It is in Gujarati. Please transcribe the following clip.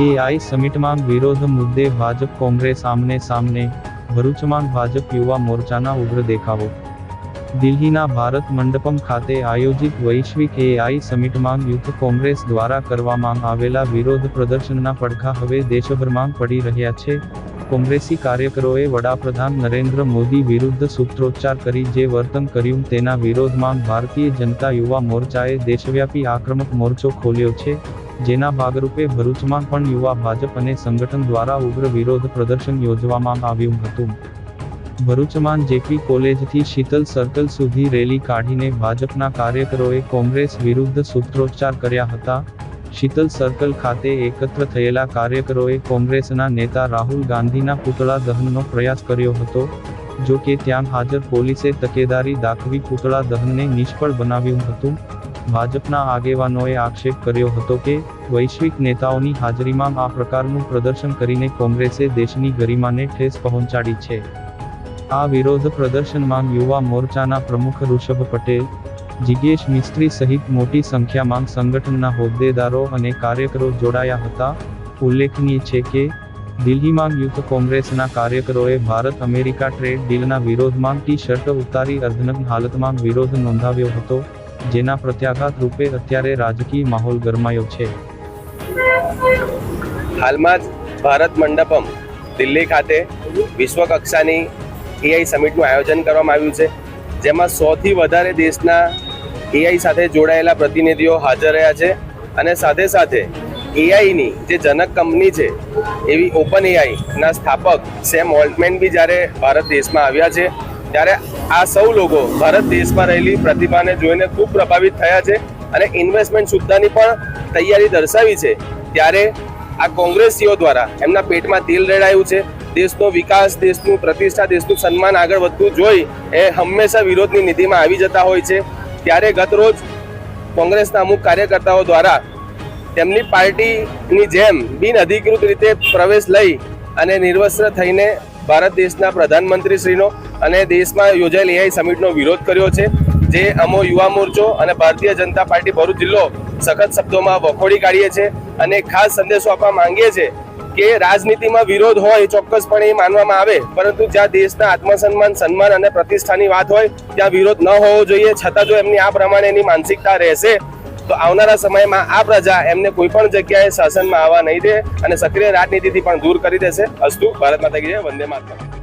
એઆઈ સમિટમાં વિરોધ મુદ્દે ભાજપ કોંગ્રેસ આમને સામને, ભરૂચમાં ભાજપ યુવા મોરચાના ઉગ્ર દેખાવો. દિલ્હીના ભારત મંડપમ ખાતે આયોજિત વૈશ્વિક એઆઈ સમિટમાં યુથ કોંગ્રેસ દ્વારા કરવામાં આવેલા વિરોધ પ્રદર્શનના પડઘા હવે દેશભરમાં પડી રહ્યા છે. કોંગ્રેસી કાર્યકરોએ વડાપ્રધાન નરેન્દ્ર મોદી વિરુદ્ધ સૂત્રોચ્ચાર કરી જે વર્તન કર્યું તેના વિરોધમાં ભારતીય જનતા યુવા મોરચાએ દેશવ્યાપી આક્રમક મોરચો ખોલ્યો છે. જેના ભાગરૂપે ભરૂચમાં પણ યુવા ભાજપ અને સંગઠન દ્વારા ઉગ્ર વિરોધ પ્રદર્શન યોજવામાં આવ્યું હતું. ભરૂચમાં જેપી કોલેજથી શીતલ સર્કલ સુધી રેલી કાઢીને ભાજપના કાર્યકરોએ કોંગ્રેસ વિરુદ્ધ સૂત્રોચ્ચાર કર્યા હતા. શીતલ સર્કલ ખાતે એકત્ર થયેલા કાર્યકરોએ કોંગ્રેસના નેતા રાહુલ ગાંધીના પુતળા દહનનો પ્રયાસ કર્યો હતો. જો કે ત્યાં હાજર પોલીસે તકેદારી દાખવી પુતળા દહનને નિષ્ફળ બનાવ્યું હતું. ભાજપના આગેવાનોએ આક્ષેપ કર્યો હતો કે, વૈશ્વિક નેતાઓની હાજરીમાં આ પ્રકારનું પ્રદર્શન કરીને કોંગ્રેસે દેશની ગરિમાને ઠેસ પહોંચાડી છે. આ વિરોધ પ્રદર્શનમાં યુવા મોરચાના પ્રમુખ ઋષભ પટેલ જિજ્ઞેશ મિસ્ત્રી સહિત મોટી સંખ્યામાં સંગઠનના હોદ્દેદારો અને કાર્યકરો જોડાયા હતા. ઉલ્લેખનીય છે કે, દિલ્હીમાં યુથ કોંગ્રેસના કાર્યકરોએ ભારત અમેરિકા ટ્રેડ ડીલના વિરોધમાં ટી શર્ટ ઉતારી અર્ધનગ્ન હાલતમાં વિરોધ નોંધાવ્યો હતો. જેના પ્રત્યાઘાત રૂપે અત્યારે રાજકીય માહોલ ગરમાયો છે. હાલમાં જ ભારત મંડપમ દિલ્હી ખાતે વિશ્વ કક્ષાની એઆઈ સમિટનું આયોજન કરવામાં આવ્યું છે, જેમાં સૌથી વધારે દેશના એઆઈ સાથે જોડાયેલા પ્રતિનિધિઓ હાજર રહ્યા છે અને સાથે સાથે એઆઈની જે જનક કંપની છે, એવી ઓપન એઆઈના સ્થાપક સેમ ઓલ્ટમેન બી જ્યારે ભારત દેશમાં આવ્યા છે ત્યારે આ સૌ લોકો ભારત દેશમાં રહેલી પ્રતિભાને જોઈને ખૂબ પ્રભાવિત થયા છે અને ઇન્વેસ્ટમેન્ટ સુદ્ધાની પણ તૈયારી દર્શાવી છે. ત્યારે આ કોંગ્રેસીઓ દ્વારા એમના પેટમાં તેલ રેડાયું છે. દેશનો વિકાસ, દેશનું પ્રતિષ્ઠા, દેશનું સન્માન આગળ વધતું જોઈ એ હંમેશા વિરોધની નીતિમાં આવી જતા હોય છે. ત્યારે ગત રોજ કોંગ્રેસના અમુક કાર્યકર્તાઓ દ્વારા તેમની પાર્ટીની જેમ બિન અધિકૃત રીતે પ્રવેશ લઈ અને નિર્વસ્ત્ર થઈને ભારત દેશના પ્રધાનમંત્રીશ્રીનો અને દેશમાં યોજાયેલ એઆઈ સમિટનો વિરોધ કર્યો છે, જે અમો યુવા મોરચો અને ભારતીય જનતા પાર્ટી ભરૂચ જિલ્લો સખત શબ્દોમાં વખોડી કાઢીએ છીએ અને ખાસ સંદેશો આપવા માંગીએ છીએ કે રાજનીતિમાં વિરોધ હોય ચોક્કસપણે એ માનવામાં આવે, પરંતુ જ્યાં દેશના આત્મસન્માન, સન્માન અને પ્રતિષ્ઠાની વાત હોય, ત્યાં વિરોધ ન હોવો જોઈએ, છતાં જો એમની આ પ્રમાણેની માનસિકતા રહેશે તો આવનારા સમયમાં આ પ્રજા એમને કોઈ પણ જગ્યાએ શાસનમાં આવવા નહીં દે અને સક્રિય રાજનીતિથી પણ દૂર કરી દેશે. અસ્તુ, ભારત માતા કી જય, વંદે માતરમ.